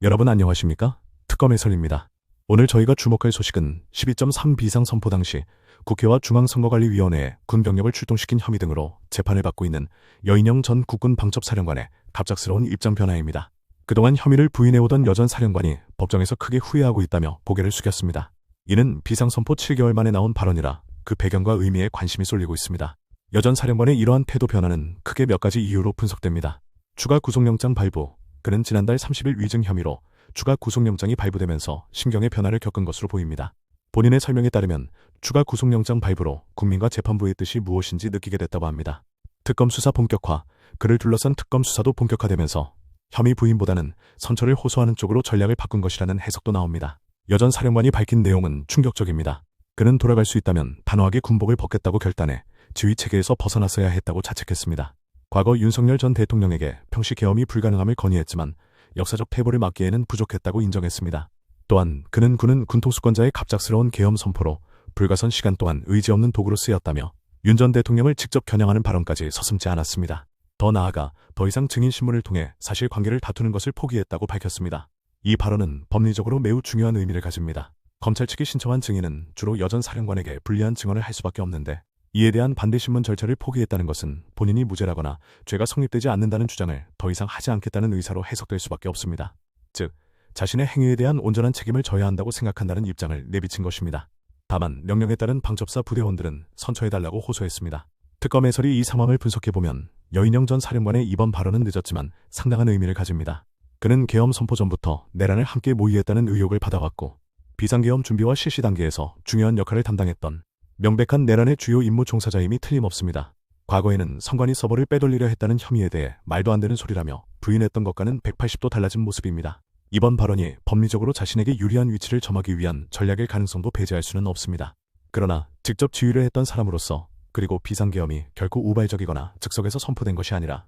여러분 안녕하십니까? 특검 해설입니다. 오늘 저희가 주목할 소식은 12.3 비상 선포 당시 국회와 중앙선거관리위원회에 군병력을 출동시킨 혐의 등으로 재판을 받고 있는 여인영 전 국군 방첩사령관의 갑작스러운 입장 변화입니다. 그동안 혐의를 부인해오던 여전 사령관이 법정에서 크게 후회하고 있다며 고개를 숙였습니다. 이는 비상선포 7개월 만에 나온 발언이라 그 배경과 의미에 관심이 쏠리고 있습니다. 여전 사령관의 이러한 태도 변화는 크게 몇 가지 이유로 분석됩니다. 추가 구속영장 발부, 그는 지난달 30일 위증 혐의로 추가 구속영장이 발부되면서 심경의 변화를 겪은 것으로 보입니다. 본인의 설명에 따르면 추가 구속영장 발부로 국민과 재판부의 뜻이 무엇인지 느끼게 됐다고 합니다. 특검 수사 본격화, 그를 둘러싼 특검 수사도 본격화되면서 혐의 부인보다는 선처를 호소하는 쪽으로 전략을 바꾼 것이라는 해석도 나옵니다. 여전 사령관이 밝힌 내용은 충격적입니다. 그는 돌아갈 수 있다면 단호하게 군복을 벗겠다고 결단해 지휘 체계에서 벗어났어야 했다고 자책했습니다. 과거 윤석열 전 대통령에게 평시 계엄이 불가능함을 건의했지만 역사적 패보를 막기에는 부족했다고 인정했습니다. 또한 그는 군은 군통수권자의 갑작스러운 계엄 선포로 불가선 시간 동안 의지 없는 도구로 쓰였다며 윤 전 대통령을 직접 겨냥하는 발언까지 서슴지 않았습니다. 더 나아가 더 이상 증인 신문을 통해 사실 관계를 다투는 것을 포기했다고 밝혔습니다. 이 발언은 법리적으로 매우 중요한 의미를 가집니다. 검찰 측이 신청한 증인은 주로 여전 사령관에게 불리한 증언을 할 수밖에 없는데 이에 대한 반대 신문 절차를 포기했다는 것은 본인이 무죄라거나 죄가 성립되지 않는다는 주장을 더 이상 하지 않겠다는 의사로 해석될 수밖에 없습니다. 즉, 자신의 행위에 대한 온전한 책임을 져야 한다고 생각한다는 입장을 내비친 것입니다. 다만 명령에 따른 방접사 부대원들은 선처해달라고 호소했습니다. 특검 해설이 이 상황을 분석해보면 여인영 전 사령관의 이번 발언은 늦었지만 상당한 의미를 가집니다. 그는 계엄 선포 전부터 내란을 함께 모의했다는 의혹을 받아왔고 비상계엄 준비와 실시 단계에서 중요한 역할을 담당했던 명백한 내란의 주요 임무 종사자임이 틀림없습니다. 과거에는 선관위 서버를 빼돌리려 했다는 혐의에 대해 말도 안 되는 소리라며 부인했던 것과는 180도 달라진 모습입니다. 이번 발언이 법리적으로 자신에게 유리한 위치를 점하기 위한 전략일 가능성도 배제할 수는 없습니다. 그러나 직접 지휘를 했던 사람으로서 그리고 비상계엄이 결코 우발적이거나 즉석에서 선포된 것이 아니라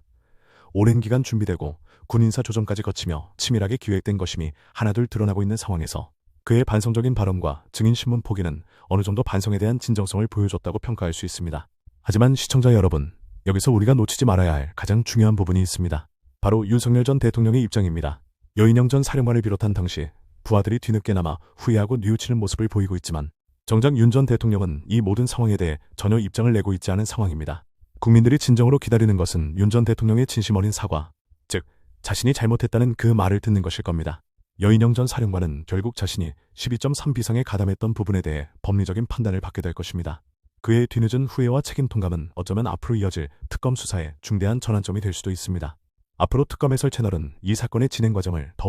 오랜 기간 준비되고 군인사 조정까지 거치며 치밀하게 기획된 것임이 하나둘 드러나고 있는 상황에서 그의 반성적인 발언과 증인신문 포기는 어느 정도 반성에 대한 진정성을 보여줬다고 평가할 수 있습니다. 하지만 시청자 여러분, 여기서 우리가 놓치지 말아야 할 가장 중요한 부분이 있습니다. 바로 윤석열 전 대통령의 입장입니다. 여인영 전 사령관을 비롯한 당시 부하들이 뒤늦게나마 후회하고 뉘우치는 모습을 보이고 있지만 정작 윤 전 대통령은 이 모든 상황에 대해 전혀 입장을 내고 있지 않은 상황입니다. 국민들이 진정으로 기다리는 것은 윤 전 대통령의 진심 어린 사과, 즉 자신이 잘못했다는 그 말을 듣는 것일 겁니다. 여인영 전 사령관은 결국 자신이 12.3 비상에 가담했던 부분에 대해 법리적인 판단을 받게 될 것입니다. 그의 뒤늦은 후회와 책임 통감은 어쩌면 앞으로 이어질 특검 수사에 중대한 전환점이 될 수도 있습니다. 앞으로 특검 해설 채널은 이 사건의 진행 과정을 더욱